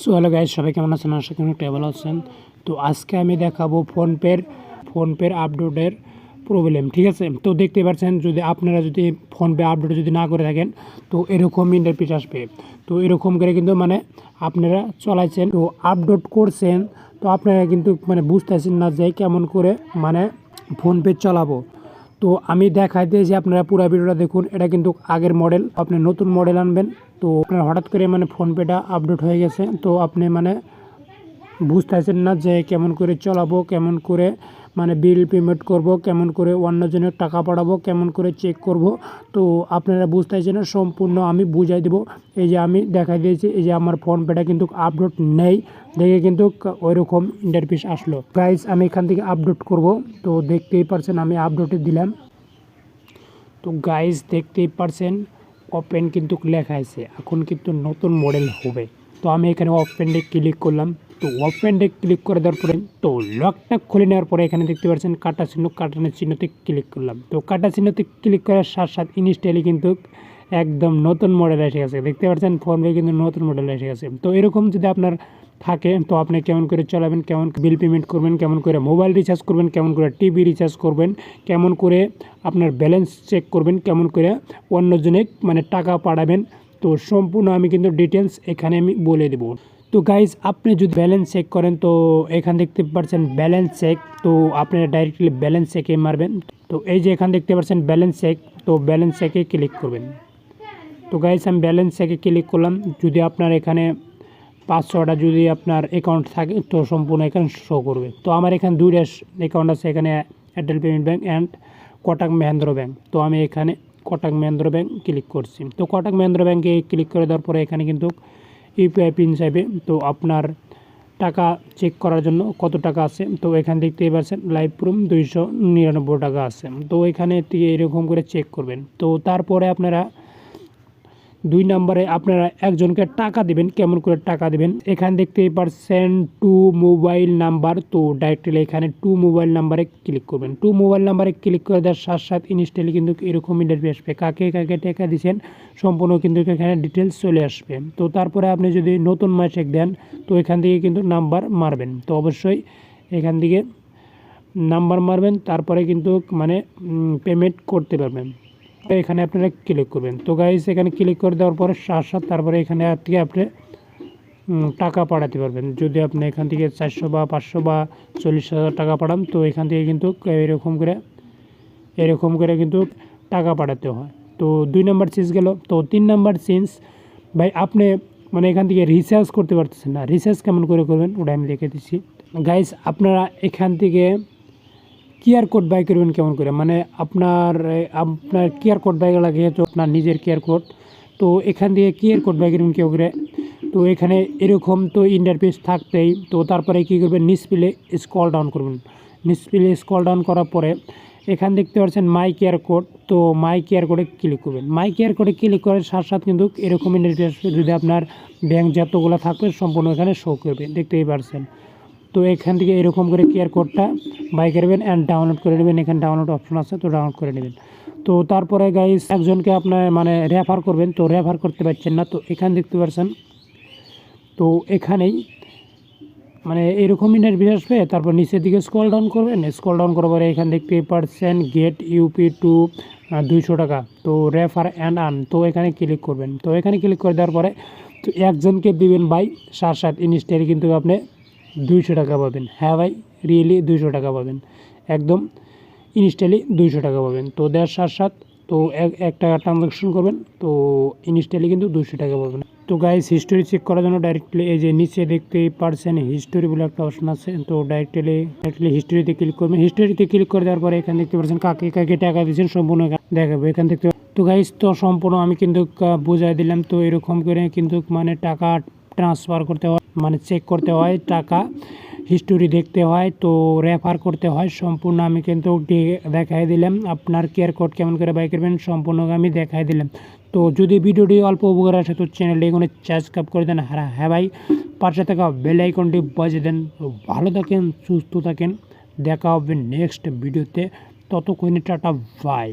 So hello guys সবাই কেমন আছেন? আশা করি ভালো আছেন। তো আজকে আমি দেখাবো ফোনপের ফোনপের আপডেটের প্রবলেম ঠিক আছে? তো দেখতে পাচ্ছেন, যদি আপনারা যদি ফোনপে আপডেট যদি না করে থাকেন, তো এরকম ইন্টারপিস আসবে। তো এরকম করে কিন্তু মানে আপনারা চলাইছেন, তো আপডেট করছেন, তো আপনারা কিন্তু মানে বুঝতেছেন না যে কেমন করে মানে ফোনপে চালাবো। তো আমি দেখাই দিয়েছি আপনারা পুরো ভিডিওটা দেখুন। এটা কিন্তু আগের মডেল আপনি নতুন মডেল আনবেন। তো আপনার হঠাৎ করে মানে ফোনপেটা আপডেট হয়ে গেছে। তো আপনি মানে বুঝতেছেন না যে কেমন করে চলাবো, কেমন করে মানে বিল পেমেন্ট করব, কেমন করে অন্যজনের টাকা পাঠাবো, কেমন করে চেক করব। তো আপনারা বুঝতেছেন না, সম্পূর্ণ আমি বুঝাই দেবো। এই যে আমি দেখা দিয়েছি, এই যে আমার ফোনপেটা কিন্তু আপডেট নেই। দেখে কিন্তু ওইরকম ইন্টারপিস আসলো। গাইজ আমি এখান থেকে আপডেট করব। তো দেখতেই পারছেন, আমি আপডেটে দিলাম। তো গাইজ দেখতেই পারছেন ওপেন কিন্তু লেখা আছে। এখন কিন্তু নতুন মডেল হবে। তো আমি এখানে ওপেনে ক্লিক করলাম। তো ওপেনে ক্লিক করে দেওয়ার পরে, তো লকটা খুলে নেওয়ার পরে এখানে দেখতে পাচ্ছেন কাটা চিহ্ন, কাটানোর চিহ্নতে ক্লিক করলাম। তো কাটা চিহ্নতে ক্লিক করার সাথে সাথে ইনস্টাইলে কিন্তু একদম নতুন মডেল এসে গেছে। দেখতে পাচ্ছেন ফোনপে কিন্তু নতুন মডেল এসে গেছে। তো এরকম যদি আপনার থাকে, তো আপনি কেমন করে চালাবেন, কেমন বিল পেমেন্ট করবেন, কেমন করে মোবাইল রিচার্জ করবেন, কেমন করে টিভি রিচার্জ করবেন, কেমন করে আপনার ব্যালেন্স চেক করবেন, কেমন করে অন্যজনে মানে টাকা পাঠাবেন তো সম্পূর্ণ আমি কিন্তু ডিটেলস এখানে আমি বলে দেবো। তো গাইজ আপনি যদি ব্যালেন্স চেক করেন, তো এখান দেখতে পাচ্ছেন ব্যালেন্স চেক তো আপনারা ডাইরেক্টলি ব্যালেন্স চেকে মারবেন। তো এই যে এখান দেখতে পাচ্ছেন ব্যালেন্স চেক তো ব্যালেন্স চেকে ক্লিক করবেন। তো গাইজ আমি ব্যালেন্স চেকে ক্লিক করলাম। যদি আপনার এখানে পাঁচ ছটা যদি আপনার অ্যাকাউন্ট থাকে, তো সম্পূর্ণ এখানে শো করবে। তো আমার এখানে দুইটা অ্যাকাউন্ট আছে, এখানে Airtel payment bank and Kotak Mahindra bank তো আমি এখানে কোটাক মহেন্দ্র ব্যাঙ্ক ক্লিক করছি। তো কটাক মহেন্দ্র ব্যাঙ্কে ক্লিক করে দেওয়ার পরে এখানে কিন্তু ইউপিআই পিন চাইবে তো আপনার টাকা চেক করার জন্য কত টাকা আছে? তো এখানে দেখতেই পাচ্ছেন লাইভ প্রুম দুইশো নিরানব্বই টাকা আছে। তো এখানে এরকম করে চেক করবেন। তো তারপরে আপনারা দুই নম্বরে আপনারা একজনকে টাকা দিবেন, কেমন করে টাকা দিবেন? এখানে দেখতেই পারছেন টু মোবাইল নাম্বার। তো ডাইরেক্টলি এখানে টু মোবাইল নাম্বারে ক্লিক করবেন। টু মোবাইল নাম্বারে ক্লিক করে দেওয়ার সাথে সাথে ইনস্টলি কিন্তু এরকম ইন্টারভিউ আসবে। কাকে কাকে টাকা দিচ্ছেন সম্পূর্ণ কিন্তু এখানে ডিটেলস চলে আসবে। তো তারপরে আপনি যদি নতুন মাসেক দেন, তো এখান থেকে কিন্তু নাম্বার মারবেন। তো অবশ্যই এখান থেকে নাম্বার মারবেন, তারপরে কিন্তু মানে পেমেন্ট করতে পারবেন। এখানে আপনারা ক্লিক করবেন। তো গাইস এখানে ক্লিক করে দেওয়ার পরে সাত সাত, তারপরে এখানে থেকে আপনি টাকা পাঠাতে পারবেন। যদি আপনি এখান থেকে চারশো বা পাঁচশো বা চল্লিশ হাজার টাকা পাঠান, তো এখান থেকে কিন্তু এরকম করে এরকম করে কিন্তু টাকা পাঠাতে হয়। তো দুই নাম্বার চেঞ্জ গেল। তো তিন নাম্বার চেঞ্জ ভাই, আপনি মানে এখান থেকে রিচার্জ করতে পারতেছেন না। রিচার্জ কেমন করে করবেন? ওটা আমি দেখে দিচ্ছি। গাইস আপনারা এখান থেকে কিয়ার কোড বাই করবেন কেমন করে? মানে আপনার আপনার কিয়ার কোড বাই লাগে তো আপনার নিজের কেয়ার কোড তো এখান থেকে কিয়ার কোড বাই করবেন কেউ করে। তো এখানে এরকম তো ইন্টারফেস থাকতেই, তো তারপরে কী করবেন? নিচপিলে স্কল ডাউন করবেন। নিচপিলে স্কল ডাউন করার পরে এখান দেখতে পাচ্ছেন মাই কেয়ার কোড তো মাই কেয়ার কোডে ক্লিক করবেন। মাই কেয়ার কোডে ক্লিক করার সাথে সাথে কিন্তু এরকম ইন্টারফেস যদি আপনার ব্যাংক যতগুলো থাকবে সম্পূর্ণ এখানে শো করবে। দেখতেই পারছেন। তো এখান থেকে এরকম করে কেয়ার কোডটা বাই করবেন অ্যান্ড ডাউনলোড করে নেবেন। এখানে ডাউনলোড অপশন আছে, তো ডাউনলোড করে নেবেন। তো তারপরে গাইস একজনকে আপনার মানে রেফার করবেন, তো রেফার করতে পারছেন না, তো এখানে দেখতে পাচ্ছেন তো এখানেই মানে এরকম ইন্টারভিউ আসবে, তারপর নিচের দিকে স্কল ডাউন করবেন। স্কল ডাউন করার পরে এখানে দেখতে পাচ্ছেন গেট ইউপি টু দুইশো টাকা। তো রেফার অ্যান্ড আন তো এখানে ক্লিক করবেন। তো এখানে ক্লিক করে দেওয়ার পরে, তো একজনকে দিবেন বাই সাত সাত ইনস্টারে কিন্তু আপনি দুইশো টাকা পাবেন। হ্যাঁ ভাই রিয়েলি দুইশো টাকা পাবেন। একদম ইনস্টালি দুইশো টাকা পাবেন। তো দেড় সাত সাত, তো এক টাকা ট্রানজাকশন করবেন, তো ইনস্টালি কিন্তু দুইশো টাকা পাবেন। তো গাইস হিস্টোরি চেক করার জন্য ডাইরেক্টলি এই যে নিচে দেখতেই পারছেন হিস্টোরি বলে একটা অপশন আছে। তো ডাইরেক্টলি ডাইরেক্টলি হিস্টোরিতে ক্লিক করবেন। হিস্টোরিতে ক্লিক করে দেওয়ার পরে এখানে দেখতে পাচ্ছেন কাকে কাকে টাকা দিয়েছেন, সম্পূর্ণ দেখাবো। এখান থেকে তো গাইস তো সম্পূর্ণ আমি কিন্তু বুঝাই দিলাম। তো এরকম করে কিন্তু মানে টাকা ট্রান্সফার করতে হয় মানে চেক করতে হয়, টাকা হিস্টোরি দেখতে হয়, তো রেফার করতে হয়, সম্পূর্ণ আমি কিন্তু দেখাই দিলাম। আপনার কেয়ার কোড কেমন করে বাই করবেন, সম্পূর্ণ আমি দেখাই দিলাম। তো যদি ভিডিওটি অল্প উপকার আসে, তো চ্যানেলটি এখানে সাবস্ক্রাইব করে দেন। হ্যাঁ হ্যাঁ ভাই, পাশে থাকা বেল আইকনটি বাজিয়ে দেন। ভালো থাকেন, সুস্থ থাকেন। দেখা হবে নেক্সট ভিডিওতে। ততক্ষণে টাটা বাই